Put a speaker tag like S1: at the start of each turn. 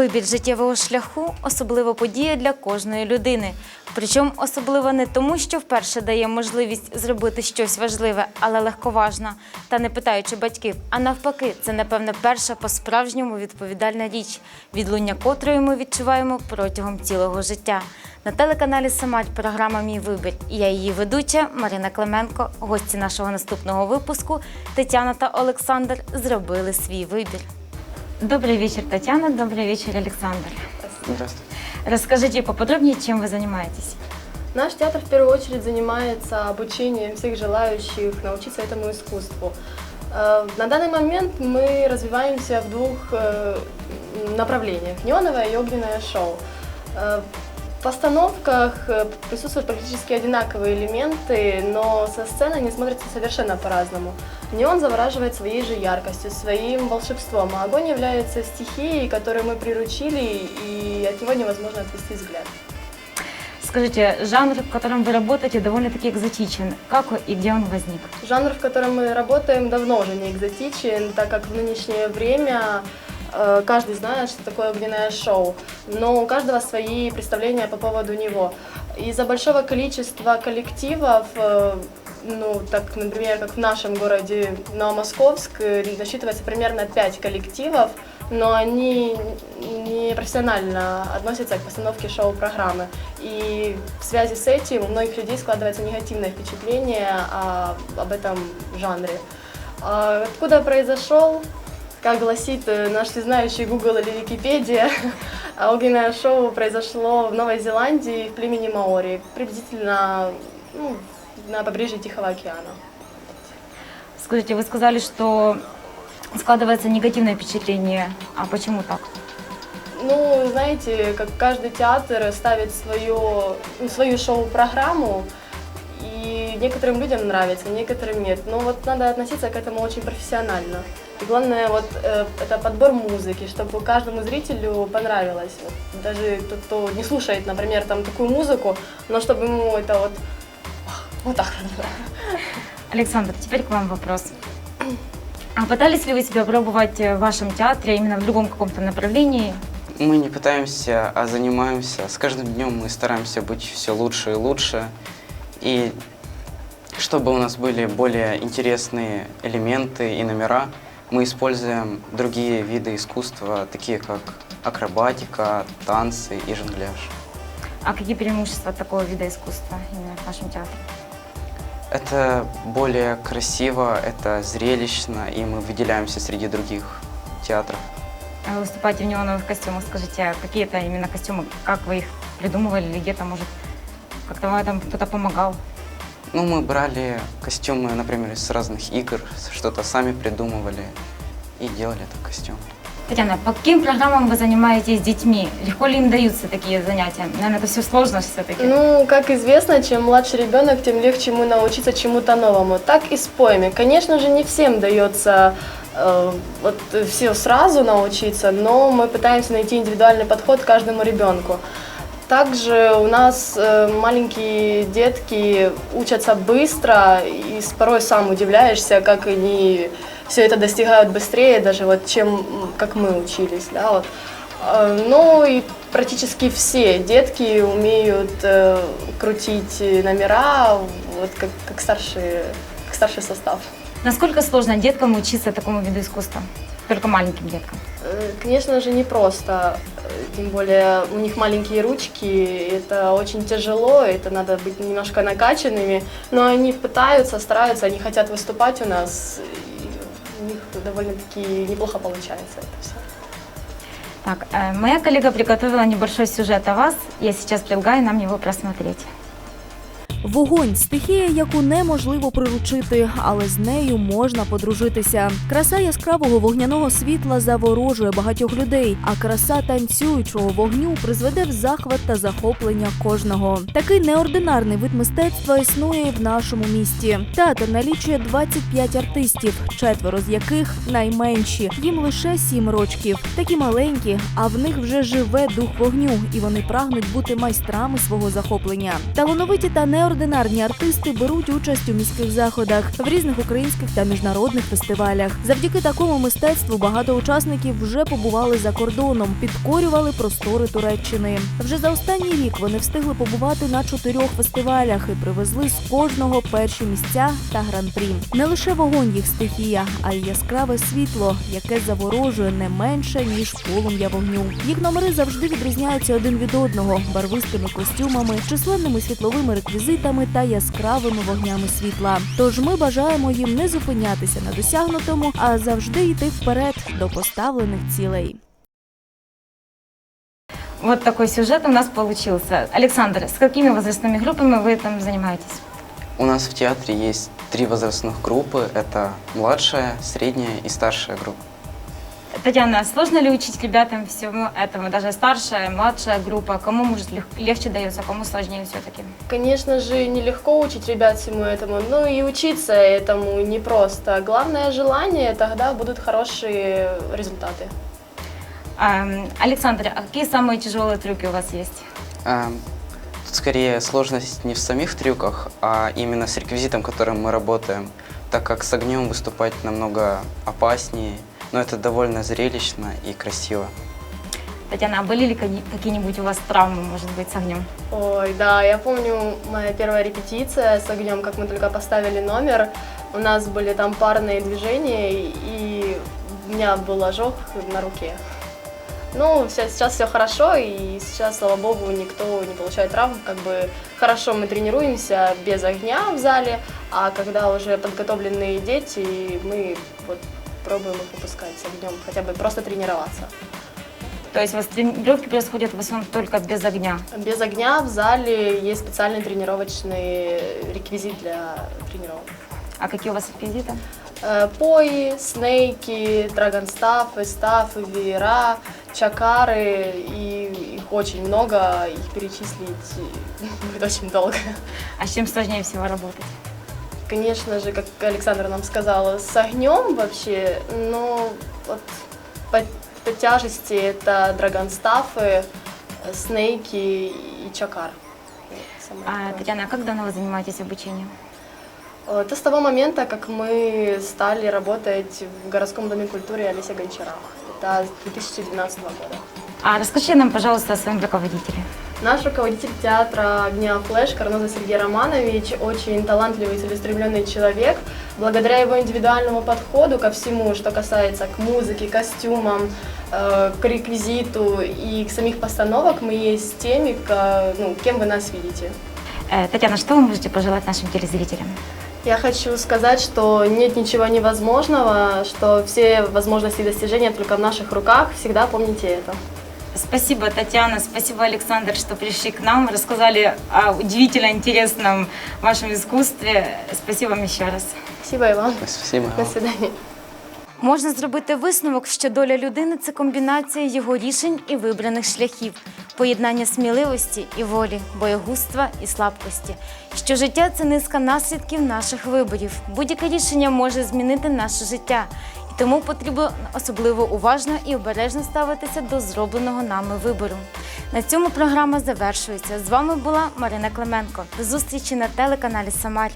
S1: Вибір життєвого шляху особлива подія для кожної людини. Причому особливо не тому, що вперше дає можливість зробити щось важливе, але легковажно, та не питаючи батьків. А навпаки, це напевне перша по-справжньому відповідальна річ, відлуння котрої ми відчуваємо протягом цілого життя. На телеканалі Самать програма Мій вибір. Я її ведуча Марина Клименко. Гості нашого наступного випуску Тетяна та Олександр зробили свій вибір. Добрый вечер, Татьяна. Добрый вечер, Александр.
S2: Здравствуйте.
S1: Расскажите поподробнее, чем вы занимаетесь.
S3: Наш театр в первую очередь занимается обучением всех желающих научиться этому искусству. Э, На данный момент мы развиваемся в двух э, направлениях – неоновое и огненное шоу. В постановках э, присутствуют практически одинаковые элементы, но со сцены они смотрятся совершенно по-разному. Неон завораживает своей же яркостью, своим волшебством, а огонь является стихией, которую мы приручили, и от него невозможно отвести взгляд.
S1: Скажите, жанр, в котором вы работаете, довольно-таки экзотичен. Как и где он возник?
S3: Жанр, в котором мы работаем, давно уже не экзотичен, так как в нынешнее время каждый знает, что такое огненное шоу, но у каждого свои представления по поводу него. Из-за большого количества коллективов, э, ну, так, например, как в нашем городе Новомосковск, э, насчитывается примерно 5 коллективов, но они не профессионально относятся к постановке шоу-программы. И в связи с этим у многих людей складывается негативное впечатление о- об этом жанре. А Откуда произошел, как гласит э, наш всезнающий Google или Википедия, огненное шоу произошло в Новой Зеландии в племени Маори, приблизительно ну, на побережье Тихого океана.
S1: Скажите, вы сказали, что складывается негативное впечатление. А почему так?
S3: Ну, знаете, как каждый театр ставит свое, ну, свою шоу-программу, и некоторым людям нравится, некоторым нет. Но вот надо относиться к этому очень профессионально. И главное, вот э, это подбор музыки, чтобы каждому зрителю понравилось. Вот даже тот, кто не слушает, например, там такую музыку, но чтобы ему это вот вот так вот.
S1: Александр, теперь к вам вопрос. А пытались ли вы себя пробовать в вашем театре именно в другом каком-то направлении?
S2: Мы не пытаемся, а занимаемся. С каждым днем мы стараемся быть все лучше и лучше. И чтобы у нас были более интересные элементы и номера, мы используем другие виды искусства, такие как акробатика, танцы и жонгляж.
S1: А какие преимущества такого вида искусства именно в нашем театре?
S2: Это более красиво, это зрелищно, и мы выделяемся среди других театров.
S1: А Вы выступаете в неоновых костюмах. Скажите, а какие это именно костюмы? Как вы их придумывали или где-то, может, как-то вам кто-то помогал?
S2: Ну, мы брали костюмы, например, из разных игр, что-то сами придумывали и делали этот костюм.
S1: Татьяна, по каким программам вы занимаетесь с детьми? Легко ли им даются такие занятия? Наверное, это все сложно все-таки.
S3: Ну, как известно, чем младше ребенок, тем легче ему научиться чему-то новому. Так и с поэми. Конечно же, не всем дается э, вот все сразу научиться, но мы пытаемся найти индивидуальный подход к каждому ребенку. Также у нас э, маленькие детки учатся быстро, и порой сам удивляешься, как они все это достигают быстрее, даже вот чем как мы учились, да, вот. Э, Ну и практически все детки умеют э, крутить номера, вот как, как старший, как старший состав.
S1: Насколько сложно деткам учиться такому виду искусства? Только маленьким деткам.
S3: Э, Конечно же, не просто, тем более у них маленькие ручки, это очень тяжело, это надо быть немножко накачанными, но они пытаются, стараются, они хотят выступать у нас, и у них довольно-таки неплохо получается это все.
S1: Так, э, моя коллега приготовила небольшой сюжет о вас. Я сейчас предлагаю нам его просмотреть.
S4: Вогонь стихія, яку неможливо приручити, але з нею можна подружитися. Краса яскравого вогняного світла заворожує багатьох людей, а краса танцюючого вогню призведе в захват та захоплення кожного. Такий неординарний вид мистецтва існує в нашому місті. Театр налічує 25 артистів, четверо з яких найменші. Їм лише сім рочків. Такі маленькі, а в них вже живе дух вогню, і вони прагнуть бути майстрами свого захоплення. Талановиті та неординарні Неординарні артисти беруть участь у міських заходах в різних українських та міжнародних фестивалях. Завдяки такому мистецтву багато учасників вже побували за кордоном, підкорювали простори Туреччини. Вже за останній рік вони встигли побувати на чотирьох фестивалях і привезли з кожного перші місця та гран-прі. Не лише вогонь їх стихія, а й яскраве світло, яке заворожує не менше ніж полум'я вогню. Їх номери завжди відрізняються один від одного барвистими костюмами, численними світловими реквізитами та яскравими вогнями світла. Тож ми бажаємо їм не зупинятися на досягнутому, а завжди йти вперед до поставлених цілей.
S1: Вот такой сюжет у нас получился. Александр, с какими возрастными группами вы там занимаетесь?
S2: У нас в театре есть три возрастных группы. Это младшая, средняя и старшая группа.
S1: Татьяна, сложно ли учить ребятам всему этому? Даже старшая, младшая группа. Кому может лег- легче дается, кому сложнее все-таки?
S3: Конечно же, нелегко учить ребят всему этому, ну и учиться этому непросто. Главное желание, тогда будут хорошие результаты.
S1: Александр, а какие самые тяжелые трюки у вас есть?
S2: А, Тут скорее сложность не в самих трюках, а именно с реквизитом, которым мы работаем, так как с огнем выступать намного опаснее, но это довольно зрелищно и красиво.
S1: Татьяна, а были ли какие- какие-нибудь у вас травмы, может быть, с огнем?
S3: Ой, да, я помню моя первая репетиция с огнем, как мы только поставили номер. У нас были там парные движения, и у меня был ожог на руке. Ну, сейчас все хорошо, и сейчас, слава богу, никто не получает травм. Как бы хорошо мы тренируемся без огня в зале, а когда уже подготовленные дети, мы вот пробуем их выпускать с огнем, хотя бы просто тренироваться.
S1: То есть у вас тренировки происходят в основном только без огня?
S3: Без огня в зале есть специальный тренировочный реквизит для тренировок.
S1: А какие у вас реквизиты?
S3: Э, Пои, снейки, драгонстафы, стафы, веера, чакары, и их очень много, их перечислить будет очень долго.
S1: А с чем сложнее всего работать?
S3: Конечно же, как Александр нам сказал, с огнем вообще, но вот по, по тяжести это драгонстафы, э, снейки и чакар.
S1: А. Татьяна, а как давно вы занимаетесь обучением?
S3: Это с того момента, как мы стали работать в городском доме культуры Олеся Гончара. Это с 2012 года.
S1: А расскажи нам, пожалуйста, о своем руководителе.
S3: Наш руководитель театра «Огня Флэш» Карноза Сергей Романович очень талантливый, целеустремленный человек. Благодаря его индивидуальному подходу ко всему, что касается к музыке, костюмам, э, к реквизиту и к самих постановок, мы есть теми, ка- ну, кем вы нас видите.
S1: Э, Татьяна, что вы можете пожелать нашим телезрителям?
S3: Я хочу сказать, что нет ничего невозможного, что все возможности и достижения только в наших руках. Всегда помните это.
S1: Спасибо, Татьяна, спасибо, Александр, что пришли к нам, рассказали о удивительно интересном вашем искусстве. Спасибо вам еще раз.
S3: Спасибо и вам.
S2: Спасибо.
S3: До свидания.
S1: Можна зробити висновок, що доля людини це комбінація його рішень і вибраних шляхів, поєднання сміливості і волі, боєгузтва і слабкості. Що життя це низка наслідків наших виборів. Будь-яке рішення може змінити наше життя, тому потрібно особливо уважно і обережно ставитися до зробленого нами вибору. На цьому програма завершується. З вами була Марина Клименко. До зустрічі на телеканалі Самар.